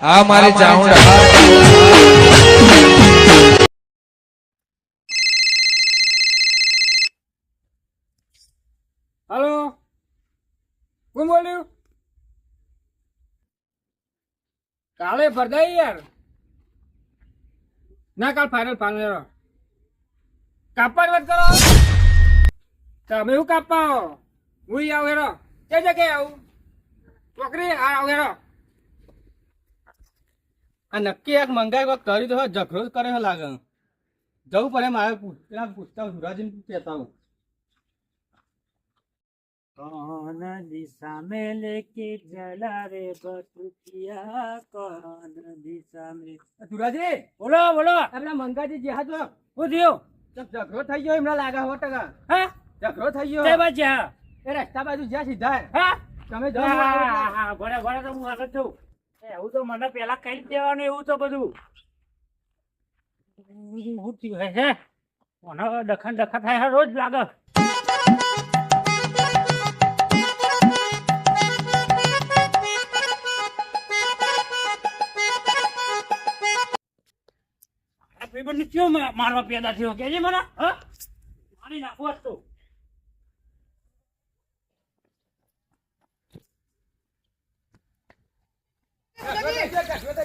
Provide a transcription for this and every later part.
આ મારી ચાઉંડા હલો? કોણ બોલ્યું? કાલે ભરદાઈ યાર. ના કાલ ફાઇનલ ફાઇનલ કાપવા વાત કરો. તમે એવું કાપવા હું ઈ આવું હેરો કે જગ્યાએ આવું. છોકરી આ આવું હેરો આ નક્કી એક મંગાઈ કોક કર્યું તો ઝઘડો જ કર્યો લાગે જવું પડે મારે પેલા પૂછતા સુરાજીને કહેતા હું કોણ દિશા મે લેકે જલાવે બટુકિયા કોણ દિશા મે સુરાજી બોલો બોલો આપણા મંગાજી જે હાથ હું થયો ઝઘડો થઈ ગયો એમના લાગે હો ટકા હા ઝઘડો થઈ ગયો તે બાજુ એ રસ્તા બાજુ જ્યાં સીધા હા તમે જાઓ હા હા ઘોડા ઘોડા તો હું આગળ છું એવું તો મને પેલા કહી દેવાનું, એવું તો બધું. હું થયું? હે મને દખન દખા થાય રોજ લાગે. મારવા પેદા થયો? કેજે મને મારી નાખો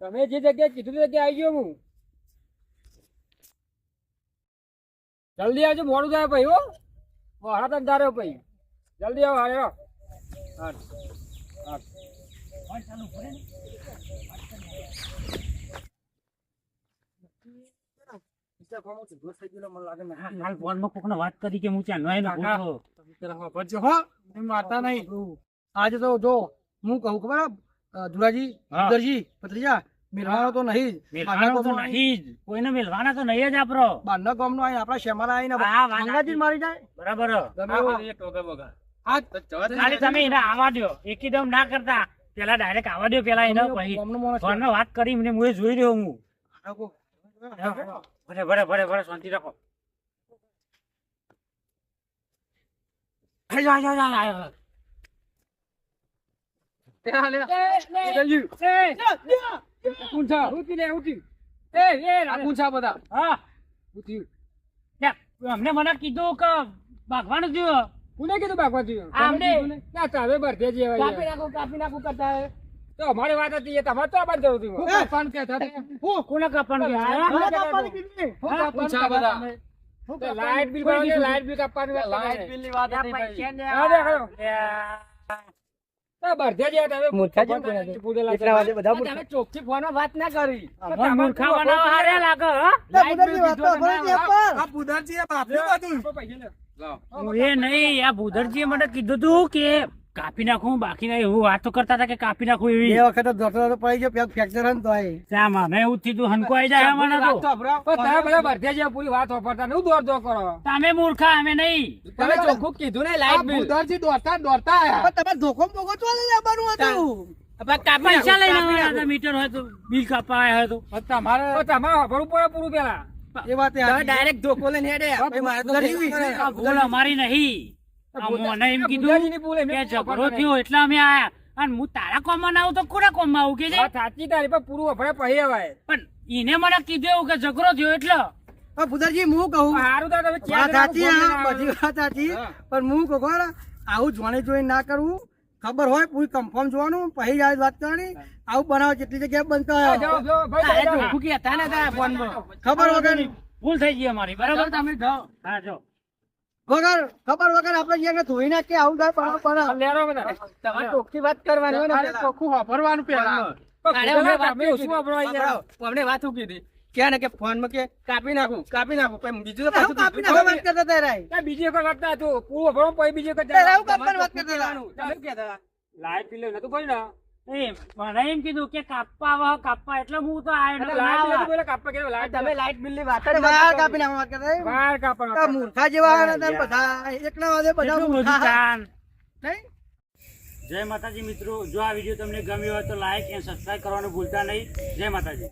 તમે જે જગ્યાએ કીધું તે જગ્યાએ આવી ગયો હું. જલ્દી આવજો મોડું થાય ભાઈ હો. હા તક તારે ભાઈ. જલ્દી આવો હારે. હા હા આજે તો જો હું કહું ખબર અ, ધુરાજી હા. મિલવાનો તો નહીં જ. તો નહીં જ કોઈને મિલવાના તો નહીં જ આપડો બારના ગામનો આઈને આપણા શેમાલા આઈને હા, વાત મારી જાય બરાબર ગમે એવો. આ ખાલી તમે એને આવા દો એકદમ ના કરતા પેલા ડાયરેક્ટ આવા દો પેલા એને પછી ગામનો માણસ છે. ફોનમાં વાત કરી મને હું જોઈ રહ્યો હું ભરે ભલે ભલે ભલે ભલે શાંતિ રાખો આયો, આયો, આયો, આયો. ત્યાં લે. ઊંચા, ઊંચી લે, ઉઠી એ, એ, ઊંચા બધા. હા ઉઠી અમને મને કીધું કે ભાગવાનું થયું કોને કીધું ભાગવા. તમે કીધું ને? ના, તમે ભરતે જ કાપી. નાખું કાપી નાખું કરતા હે. તો અમારી વાત હતી એ તમારે તો આબાદ જવું હતું. હું કાપવાનું કહેતા હતા? હું કોને કાપવાનું ને? કાપવાનું બધા. Light bill? લાઇટ બિલ કાપવાનું વાત લાઇટ કરે. બિલની વાત હતી મને કીધું તું કે કાપી નાખું બાકી નહીં. હું વાતો કરતા હતા કે કાપી નાખું એવી. એ વખત ધોતો પડી ગયો પેક ફ્રેક્ચર હન તો આય ત્યાં મને એવું થયું હનકો આવી જાય મને તો. તો. પણ તમે બધા ભરતે જે પૂરી વાત વાપરતા ને હું દોડ દોડ કરો? તમે મૂર્ખા અમે નહીં. તમે ચોખ્ખું કીધું ને લાઇટ બિલ. બુધારજી દોરતા દોડતા આયા. પણ તમારે ધોકો બોકો ચોલે લેવાનું હતું. પૈસા મીટર હોય તો બિલ કાપાય હોય તો. પણ તમારે તમારે પડે પૂરું પેલા એ વાત. ડાયરેક્ટ ધોકો લઈને હેડે. મારે તો નહીં. મને એમ કીધું બુધાજીની ભૂલ એમને કે ઝઘડો થયો એટલે અમે આયા. અને હું તારા કોમમાં ના આવું તો કોના કોમમાં આવું કે છે? સાચી તારી પણ પૂરું વપરાય પછી અવાય. પણ એને મને કીધું એવું કે ઝઘડો થયો એટલે. પણ હું કહું? સારું તો તમે વાત સાચી હા, બધી વાત સાચી. પણ હું કહું આવું જોણે જોઈ ના કરવું. ખબર હોય પૂરી કન્ફર્મ જોવાનું. પછી જાય વાત કરવાની. આવું બનાવો જેટલી જગ્યાએ બનતા હોય ખબર વગર ભૂલ થઈ ગઈ અમારી બરાબર? તમે જાઓ. હા જો. વગર ખબર વગર આપણે જેને ધોઈ નાખે આવું થાય પણ પણ તમારે ચોખ્ખી વાત કરવાની હોય ને ચોખ્ખું વાપરવાનું પહેલા. અમને વાત ઉકી કીધી કે ને કે ફોનમાં કે કાપી નાખું કાપી નાખું. પણ બીજું તો પાછું કાપી નાખવા વાત કરતા હતા રાય. બીજી વખત વાત ના હતું. પૂરું વપરાય પછી બીજી વખત કાપવાની વાત કરતા હતા. તમે કહેતા? લાઈટ બિલ નતું ભર્યું ને? મને એમ કીધું કે કાપવા આવો કાપવા એટલે હું તો આયો એટલે નતો લાઈટ ના બિલ આવા. બોલે કાપવા કીધું, લાઈટ લાઈટ બિલની વાત વાર કાપી નાખવા વાત કરતા હતા. વાર મૂર્ખા જેવા હતા બધા એકલા વાદે બધા મૂર્ખા. નહીં? જય માતાજી મિત્રો જો આ વીડિયો તમને ગમ્યો હોય તો લાઈક અને સબસ્ક્રાઇબ કરવાનું ભૂલતા નહીં જય માતાજી